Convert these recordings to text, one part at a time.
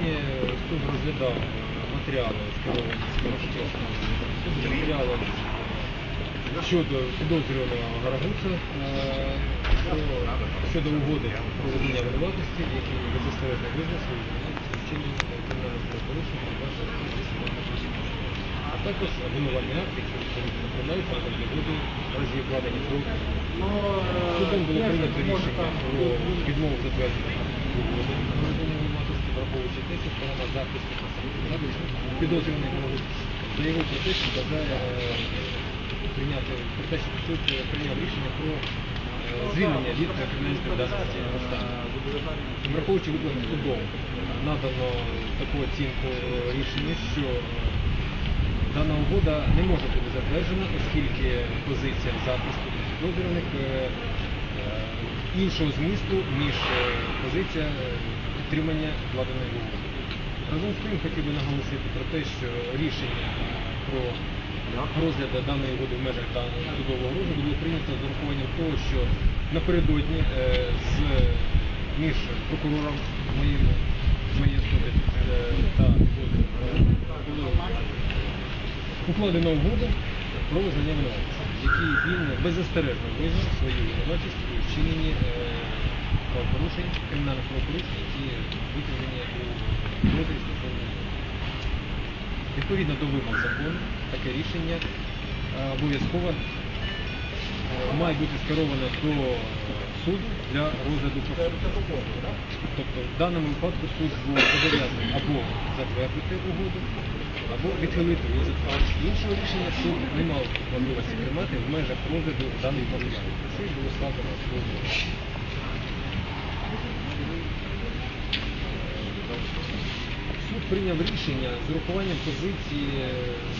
Сьогодні суд розглядав матеріали, скеровані матеріали щодо підозрюваного Гарагуца е, щодо угоди про визнання винуватості, який беззастережно визнав у вчиненні кримінального правопорушення на базі а також обвинувальний акт, який накладається на угоду в разі укладення сроку. Судом було прийнято рішення про відмову затвердження? Угоди винуватості, враховуючи те, що сторона захисту підозрюваний заявив про те, що бажає е, прийняти про те, що суд е, прийняв рішення про е, звільнення від кримінальної відповідальності. Враховуючи викладене судом, надано таку оцінку рішення, що дана угода не може бути затверджена, оскільки позиція захисту підозрюваних іншого змісту, ніж позиція підтримання владаної угоди. Разом з тим хотів би наголосити про те, що рішення про розгляд даної угоди в межах судового розгляду було прийнято з урахуванням того, що напередодні е, з між прокурором моїм моєї особи е, та було укладено угоду про визнання винуватості, в він беззастережно визнав свою винуватість у вчиненні правопорушень, кримінальних правопорушень, які викладені у підозрі стосовно. Відповідно до вимог закону, таке рішення е, обов'язково е, має бути скеровано до суду для розгляду по Тобто в даному випадку суд був зобов'язаний або затвердити угоду, або відхилити розгляд. А іншого рішення суд не мав можливості приймати в межах розгляду даних матеріалів. Це і було сказано суду. Суд прийняв рішення з урахуванням позиції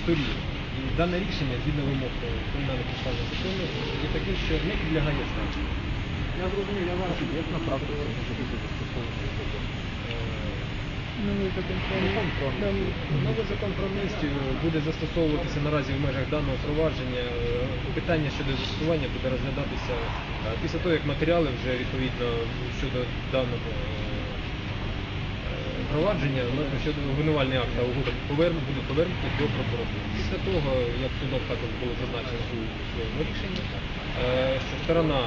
сторін. І дане рішення, згідно вимог кримінального процесуального закону, є таким, що не підлягає станції. Я зрозумів, я вам як на практику може бути застосований закон. Новий закон про амністію буде застосовуватися наразі в межах даного провадження. Питання щодо застосування буде розглядатися після того, як матеріали вже відповідно щодо даного провадження щодо обвинувальний акт та угода повернуть, будуть повернуті до прокуратури. Після того, як судом також було зазначено у своєму рішенні, е, що сторона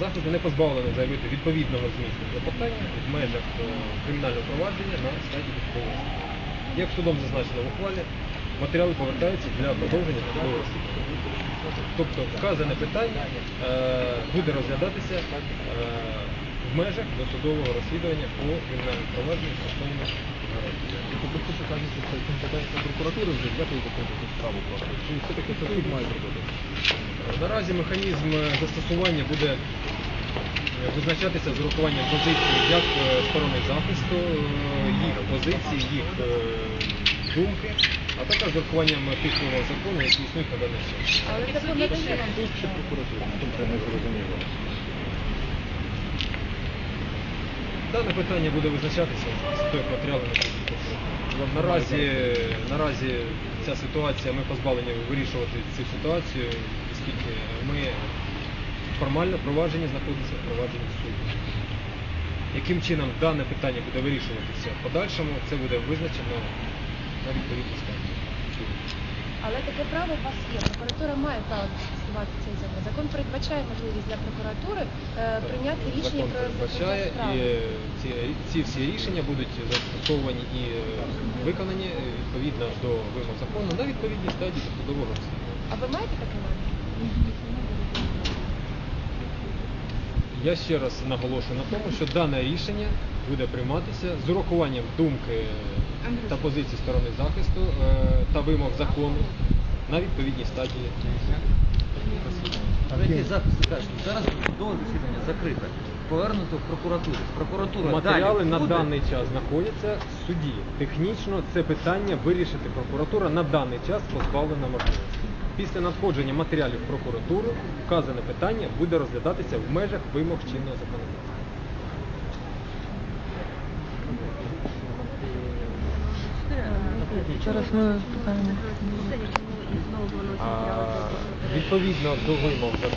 захисту не позбавлена заявити відповідного змісту клопотання в межах е, кримінального провадження на стадії досудового. Як судом зазначено в ухвалі, матеріали повертаються для продовження судового розслідування. Тобто вказане питання е, буде розглядатися в межах досудового розслідування по кримінальному провадженню стосовно Тобто, суті кажучи, це компетенція прокуратури вже як ви закрити цю справу просто? Чи все-таки це суд має зробити? Наразі механізм застосування буде е, визначатися з урахуванням позиції як е, сторони захисту, е, їх позиції, їх думки, а також з урахуванням тих вимог закону, які існують на даний час. Але це. Суд чи прокуратура? Тут це не зрозуміло. Дане питання буде визначатися з тих матеріалів, які наразі, наразі ця ситуація, ми позбавлені вирішувати цю ситуацію, оскільки ми формально провадження знаходиться в провадженні суду. Яким чином дане питання буде вирішуватися в подальшому, це буде визначено на відповідній станції. Але таке право у вас є. Прокуратура має право застосувати цей закон. Закон передбачає можливість для прокуратури е, прийняти рішення Закон про передбачає, закриття справи. і е, ці, ці всі рішення будуть застосовані і е, виконані е, відповідно до вимог закону на відповідній стадії досудового розслідування. А ви маєте таке намір? Я ще раз наголошую на тому, що дане рішення буде прийматися з урахуванням думки та позиції сторони захисту е, та вимог закону на відповідній стадії розслідування. Третій захист каже, зараз судове засідання закрите, повернуто в прокуратуру. Прокуратура Матеріали далі на буде. даний час знаходяться в суді. Технічно це питання вирішити прокуратура на даний час позбавлена можливості. Після надходження матеріалів в прокуратуру вказане питання буде розглядатися в межах вимог чинного законодавства. Зараз ми питаємо. Відповідно до вимог закону.